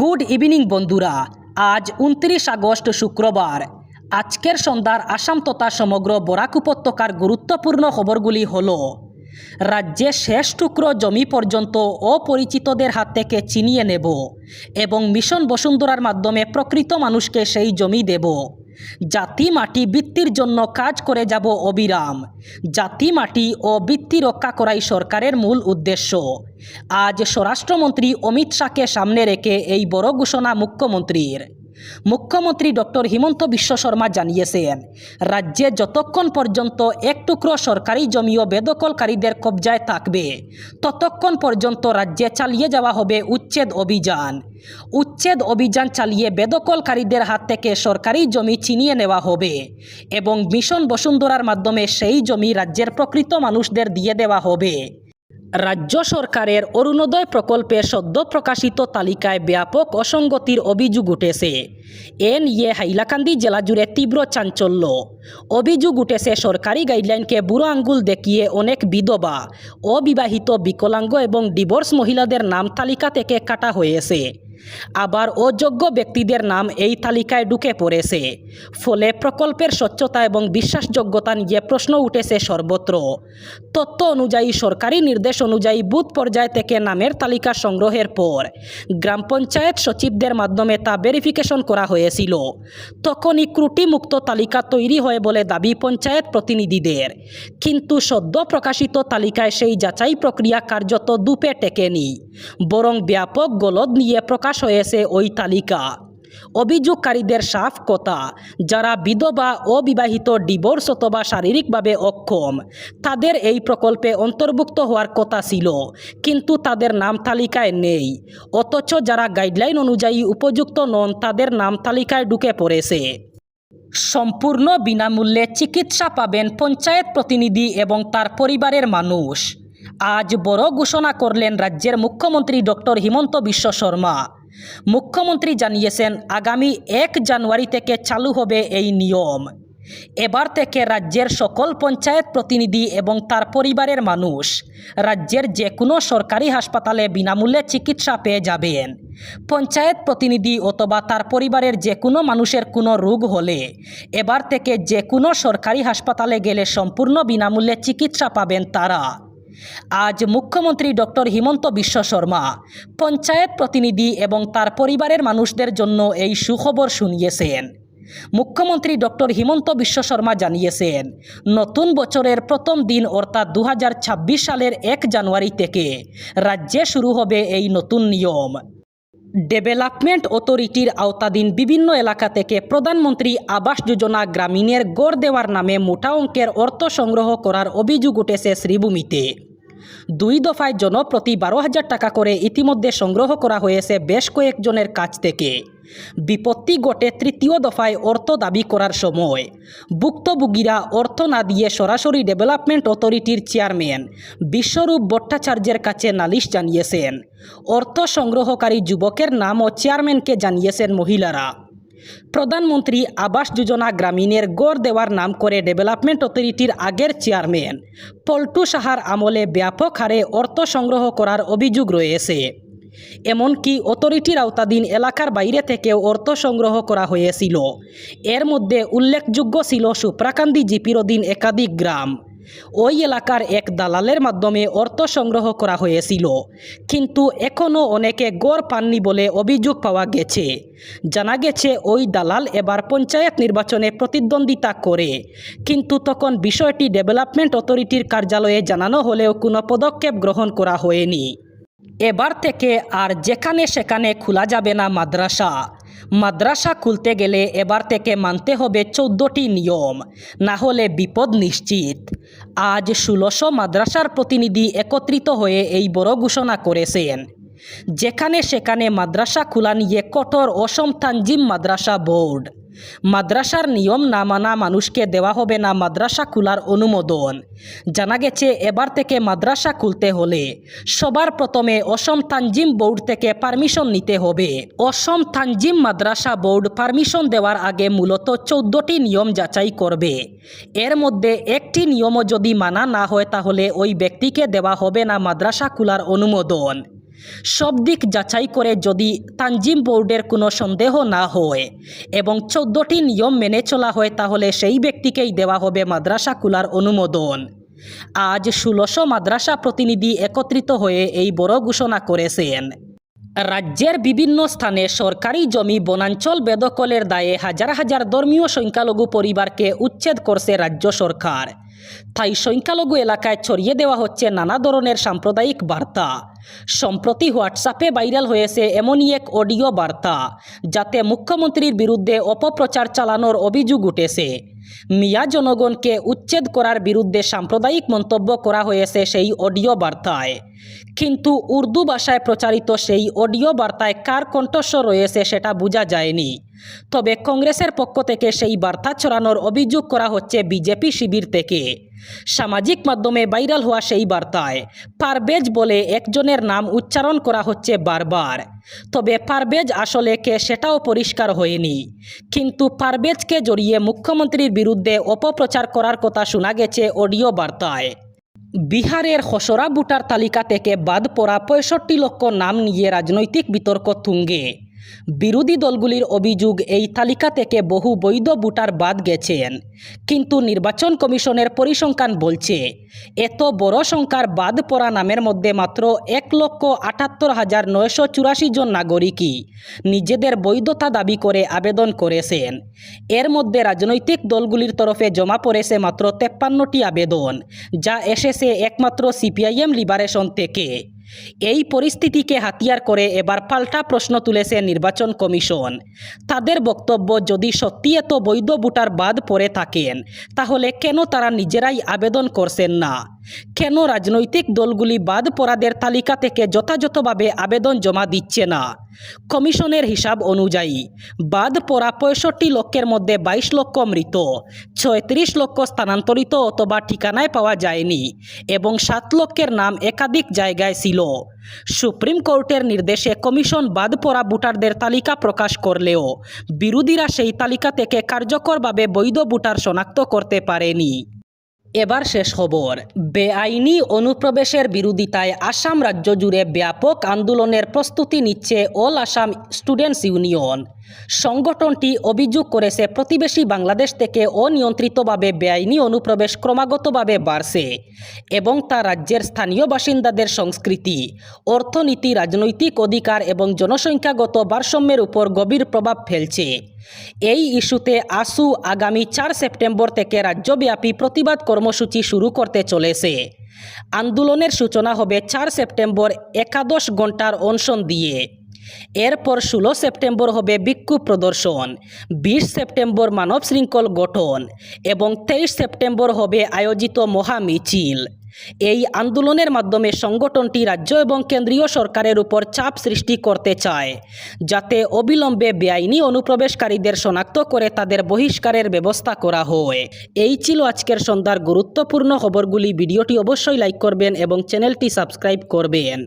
Good evening বন্ধুরা। আজ উনত্রিশ আগস্ট শুক্রবার। আজকের সন্ধ্যার আসাম তথা সমগ্র বরাক উপত্যকার গুরুত্বপূর্ণ খবরগুলি হল, রাজ্যে শেষ টুকরো জমি পর্যন্ত অপরিচিতদের হাত থেকে চিনিয়ে নেব এবং মিশন বসুন্ধরার মাধ্যমে প্রকৃত মানুষকে সেই জমি দেব। জাতি মাটি বৃত্তির জন্য কাজ করে যাব অবিরাম। জাতি মাটি ও বৃত্তি রক্ষা করাই সরকারের মূল উদ্দেশ্য। আজ স্বরাষ্ট্রমন্ত্রী অমিত শাহকে সামনে রেখে এই বড় ঘোষণা মুখ্যমন্ত্রীর। মুখ্যমন্ত্রী ডক্টর হিমন্ত বিশ্ব শর্মা জানিয়েছেন, রাজ্যে যতক্ষণ পর্যন্ত এক টুকরো সরকারি জমিও বেদখলকারীদের কবজায় থাকবে, ততক্ষণ পর্যন্ত রাজ্যে চালিয়ে যাওয়া হবে উচ্ছেদ অভিযান। উচ্ছেদ অভিযান চালিয়ে বেদখলকারীদের হাত থেকে সরকারি জমি ছিনিয়ে নেওয়া হবে এবং মিশন বসুন্ধরার মাধ্যমে সেই জমি রাজ্যের প্রকৃত মানুষদের দিয়ে দেওয়া হবে। রাজ্য সরকারের অরুণোদয় প্রকল্পে সদ্য প্রকাশিত তালিকায় ব্যাপক অসঙ্গতির অভিযোগ উঠেছে। এ নিয়ে হাইলাকান্দি জেলা জুড়ে তীব্র চাঞ্চল্য। অভিযোগ উঠেছে, সরকারি গাইডলাইনকে বুড়ো আঙ্গুল দেখিয়ে অনেক বিধবা, অবিবাহিত, বিকলাঙ্গ এবং ডিভোর্স মহিলাদের নাম তালিকা থেকে কাটা হয়েছে। আবার অযোগ্য ব্যক্তিদের নাম এই তালিকায় ঢুকে পড়েছে। ফলে প্রকল্পের স্বচ্ছতা এবং বিশ্বাসযোগ্যতা নিয়ে প্রশ্ন উঠেছে সর্বত্র। তথ্য অনুযায়ী সরকারি নির্দেশ অনুযায়ী বুথ পর্যায় থেকে নামের তালিকা সংগ্রহের পর গ্রাম পঞ্চায়েত সচিবদের মাধ্যমে তা ভেরিফিকেশন করা হয়েছিল। তখনই ত্রুটিমুক্ত তালিকা তৈরি হয় বলে দাবি পঞ্চায়েত প্রতিনিধিদের। কিন্তু সদ্য প্রকাশিত তালিকায় সেই যাচাই প্রক্রিয়া কার্যত দুপে টেকেনি। বরং ব্যাপক গলদ নিয়ে প্রকাশ হয়েছে ওই তালিকা। অভিযোগকারীদের সাফ কথা, যারা বিধবা, অবিবাহিত, ডিভোর্স অথবা শারীরিকভাবে অক্ষম, তাদের এই প্রকল্পে অন্তর্ভুক্ত হওয়ার কথা ছিল, কিন্তু তাদের নাম তালিকায় নেই। অথচ যারা গাইডলাইন অনুযায়ী উপযুক্ত নন, তাদের নাম তালিকায় ঢুকে পড়েছে। সম্পূর্ণ বিনামূল্যে চিকিৎসা পাবেন পঞ্চায়েত প্রতিনিধি এবং তার পরিবারের মানুষ। আজ বড় ঘোষণা করলেন রাজ্যের মুখ্যমন্ত্রী ডক্টর হিমন্ত বিশ্ব শর্মা। মুখ্যমন্ত্রী জানিয়েছেন, আগামী এক জানুয়ারি থেকে চালু হবে এই নিয়ম। এবার থেকে রাজ্যের সকল পঞ্চায়েত প্রতিনিধি এবং তার পরিবারের মানুষ রাজ্যের যে কোনো সরকারি হাসপাতালে বিনামূল্যে চিকিৎসা পেয়ে যাবেন। পঞ্চায়েত প্রতিনিধি অথবা তার পরিবারের যে কোনো মানুষের কোনো রোগ হলে এবার থেকে যে কোনো সরকারি হাসপাতালে গেলে সম্পূর্ণ বিনামূল্যে চিকিৎসা পাবেন তারা। আজ মুখ্যমন্ত্রী ডক্টর হিমন্ত বিশ্ব শর্মা, পঞ্চায়েত প্রতিনিধি এবং তার পরিবারের মানুষদের জন্য এই সুখবর শুনিয়েছেন। মুখ্যমন্ত্রী ডক্টর হিমন্ত বিশ্ব শর্মা জানিয়েছেন, নতুন বছরের প্রথম দিন অর্থাৎ দু হাজার ছাব্বিশ সালের এক জানুয়ারি থেকে রাজ্যে শুরু হবে এই নতুন নিয়ম। ডেভেলপমেন্ট অথরিটির আওতাধীন বিভিন্ন এলাকা থেকে প্রধানমন্ত্রী আবাস যোজনা গ্রামীণের গড় দেওয়ার নামে মোটা অঙ্কের অর্থ সংগ্রহ করার অভিযোগ উঠেছে শ্রীভূমিতে। দুই দফায় জনপ্রতি বারো হাজার টাকা করে ইতিমধ্যে সংগ্রহ করা হয়েছে বেশ কয়েকজনের কাছ থেকে। বিপত্তি ঘটে তৃতীয় দফায় অর্থ দাবি করার সময়। ভুক্তভোগীরা অর্থ না দিয়ে সরাসরি ডেভেলপমেন্ট অথরিটির চেয়ারম্যান বিশ্বরূপ ভট্টাচার্যের কাছে নালিশ জানিয়েছেন। অর্থ সংগ্রহকারী যুবকের নাম ও চেয়ারম্যানকে জানিয়েছেন মহিলারা। প্রধানমন্ত্রী আবাস যোজনা গ্রামীণের গড় দেওয়ার নাম করে ডেভেলপমেন্ট অথরিটির আগের চেয়ারম্যান পল্টু সাহার আমলে ব্যাপক হারে অর্থ সংগ্রহ করার অভিযোগ রয়েছে। এমনকি অথরিটির আওতাধীন এলাকার বাইরে থেকেও অর্থ সংগ্রহ করা হয়েছিল। এর মধ্যে উল্লেখযোগ্য ছিল সুপ্রাকান্দি জিপির অধীন একাধিক গ্রাম। ওই এলাকার এক দালালের মাধ্যমে অর্থ সংগ্রহ করা হয়েছিল। কিন্তু এখনও অনেকে গড় পাননি বলে অভিযোগ পাওয়া গেছে। জানা গেছে, ওই দালাল এবার পঞ্চায়েত নির্বাচনে প্রতিদ্বন্দ্বিতা করে। কিন্তু তখন বিষয়টি ডেভেলপমেন্ট অথরিটির কার্যালয়ে জানানো হলেও কোনো পদক্ষেপ গ্রহণ করা হয়নি। এবার থেকে আর যেখানে সেখানে খোলা যাবে না মাদ্রাসা। মাদ্রাসা খুলতে গেলে এবার থেকে মানতে হবে চৌদ্দটি নিয়ম। না হলে বিপদ নিশ্চিত। আজ ষোলশো মাদ্রাসার প্রতিনিধি একত্রিত হয়ে এই বড় ঘোষণা করেছেন। যেখানে সেখানে মাদ্রাসা খোলা নিয়ে কঠোর অসম তানজিম মাদ্রাসা বোর্ড। মাদ্রাসার নিয়ম না মানা মানুষকে দেওয়া হবে না মাদ্রাসা খোলার অনুমোদন। জানা গেছে, এবার থেকে মাদ্রাসা খুলতে হলে সবার প্রথমে অসম তানজিম বোর্ড থেকে পারমিশন নিতে হবে। অসম তানজিম মাদ্রাসা বোর্ড পারমিশন দেওয়ার আগে মূলত চৌদ্দটি নিয়ম যাচাই করবে। এর মধ্যে একটি নিয়মও যদি মানা না হয়, তাহলে ওই ব্যক্তিকে দেওয়া হবে না মাদ্রাসা খোলার অনুমোদন। সব দিক যাচাই করে যদি তানজিম বোর্ডের কোনো সন্দেহ না হয় এবং চোদ্দোটি নিয়ম মেনে চলা হয়, তাহলে সেই ব্যক্তিকেই দেওয়া হবে মাদ্রাসা খোলার অনুমোদন। আজ ষোলোশো মাদ্রাসা প্রতিনিধি একত্রিত হয়ে এই বড় ঘোষণা করেছেন। রাজ্যের বিভিন্ন স্থানে সরকারি জমি বনাঞ্চল বেদখলের দায়ে হাজার হাজার ধর্মীয় সংখ্যালঘু পরিবারকে উচ্ছেদ করছে রাজ্য সরকার। তাই সংখ্যালঘু এলাকায় ছড়িয়ে দেওয়া হচ্ছে নানা ধরনের সাম্প্রদায়িক বার্তা। সম্প্রতি হোয়াটসঅ্যাপে ভাইরাল হয়েছে এমনই এক অডিও বার্তা, যাতে মুখ্যমন্ত্রীর বিরুদ্ধে অপপ্রচার চালানোর অভিযোগ উঠেছে। মিয়া জনগণকে উচ্ছেদ করার বিরুদ্ধে সাম্প্রদায়িক মন্তব্য করা হয়েছে সেই অডিও বার্তায়। কিন্তু উর্দু ভাষায় প্রচারিত সেই অডিও বার্তায় কার কণ্ঠস্বর রয়েছে সেটা বোঝা যায়নি। তবে কংগ্রেসের পক্ষ থেকে সেই বার্তা ছড়ানোর অভিযোগ করা হচ্ছে বিজেপি শিবির থেকে। সামাজিক মাধ্যমে ভাইরাল হওয়া সেই বার্তায় পারবেজ বলে একজনের নাম উচ্চারণ করা হচ্ছে বারবার। তবে পারবেজ আসলে কে সেটাও পরিষ্কার হয়নি। কিন্তু পারবেজকে জড়িয়ে মুখ্যমন্ত্রীর বিরুদ্ধে অপপ্রচার করার কথা শোনা গেছে অডিও বার্তায়। বিহারের খসড়া ভোটার তালিকা থেকে বাদ পড়া পঁয়ষট্টি লক্ষ নাম নিয়ে রাজনৈতিক বিতর্ক তুঙ্গে। বিরোধী দলগুলির অভিযোগ এই তালিকা থেকে বহু বৈধ ভোটার বাদ গেছেন। কিন্তু নির্বাচন কমিশনের পরিসংখ্যান বলছে, এত বড় সংখ্যার বাদ পড়া নামের মধ্যে মাত্র এক লক্ষ আটাত্তর হাজার নয়শো চুরাশি জন নাগরিকই নিজেদের বৈধতা দাবি করে আবেদন করেছেন। এর মধ্যে রাজনৈতিক দলগুলির তরফে জমা পড়েছে মাত্র তেপ্পান্নটি আবেদন, যা এসেছে একমাত্র সিপিআইএম লিবারেশন থেকে। এই পরিস্থিতিকে হাতিয়ার করে এবার পাল্টা প্রশ্ন তুলেছে নির্বাচন কমিশন। তাদের বক্তব্য, যদি সত্যি এত বৈধ ভোটার বাদ পড়ে থাকেন, তাহলে কেন তারা নিজেরাই আবেদন করছেন না? কেন রাজনৈতিক দলগুলি বাদ পড়াদের তালিকা থেকে যথাযথভাবে আবেদন জমা দিচ্ছে না? কমিশনের হিসাব অনুযায়ী, বাদ পড়া পঁয়ষট্টি লক্ষের মধ্যে বাইশ লক্ষ মৃত, ছয়ত্রিশ লক্ষ স্থানান্তরিত অথবা ঠিকানায় পাওয়া যায়নি এবং সাত লক্ষের নাম একাধিক জায়গায় ছিল। সুপ্রিম কোর্টের নির্দেশে কমিশন বাদ পড়া ভোটারদের তালিকা প্রকাশ করলেও, বিরোধীরা সেই তালিকা থেকে কার্যকরভাবে বৈধ ভোটার শনাক্ত করতে পারেনি। এবার শেষ খবর। বেআইনি অনুপ্রবেশের বিরোধিতায় আসাম রাজ্য জুড়ে ব্যাপক আন্দোলনের প্রস্তুতি নিচ্ছে অল আসাম স্টুডেন্টস ইউনিয়ন। সংগঠনটি অভিযোগ করেছে, প্রতিবেশী বাংলাদেশ থেকে অনিয়ন্ত্রিতভাবে বেআইনি অনুপ্রবেশ ক্রমাগতভাবে বাড়ছে এবং তা রাজ্যের স্থানীয় বাসিন্দাদের সংস্কৃতি, অর্থনীতি, রাজনৈতিক অধিকার এবং জনসংখ্যাগত ভারসাম্যের উপর গভীর প্রভাব ফেলছে। এই ইস্যুতে আসু আগামী চার সেপ্টেম্বর থেকে রাজ্যব্যাপী প্রতিবাদ কর্মসূচি শুরু করতে চলেছে। আন্দোলনের সূচনা হবে চার সেপ্টেম্বর একাদশ ঘণ্টার অনশন দিয়ে। এরপর ষোলো সেপ্টেম্বর হবে বিক্ষোভ প্রদর্শন, বিশ সেপ্টেম্বর মানব শৃঙ্খল গঠন এবং তেইশ সেপ্টেম্বর হবে আয়োজিত মহা মিছিল। এই আন্দোলনের মাধ্যমে সংগঠনটি রাজ্য এবং কেন্দ্রীয় সরকারের উপর চাপ সৃষ্টি করতে চায়, যাতে অবিলম্বে বেআইনি অনুপ্রবেশকারীদের শনাক্ত করে তাদের বহিষ্কারের ব্যবস্থা করা হয়। এই ছিল আজকের সন্ধ্যার গুরুত্বপূর্ণ খবরগুলি। ভিডিওটি অবশ্যই লাইক করবেন এবং চ্যানেলটি সাবস্ক্রাইব করবেন।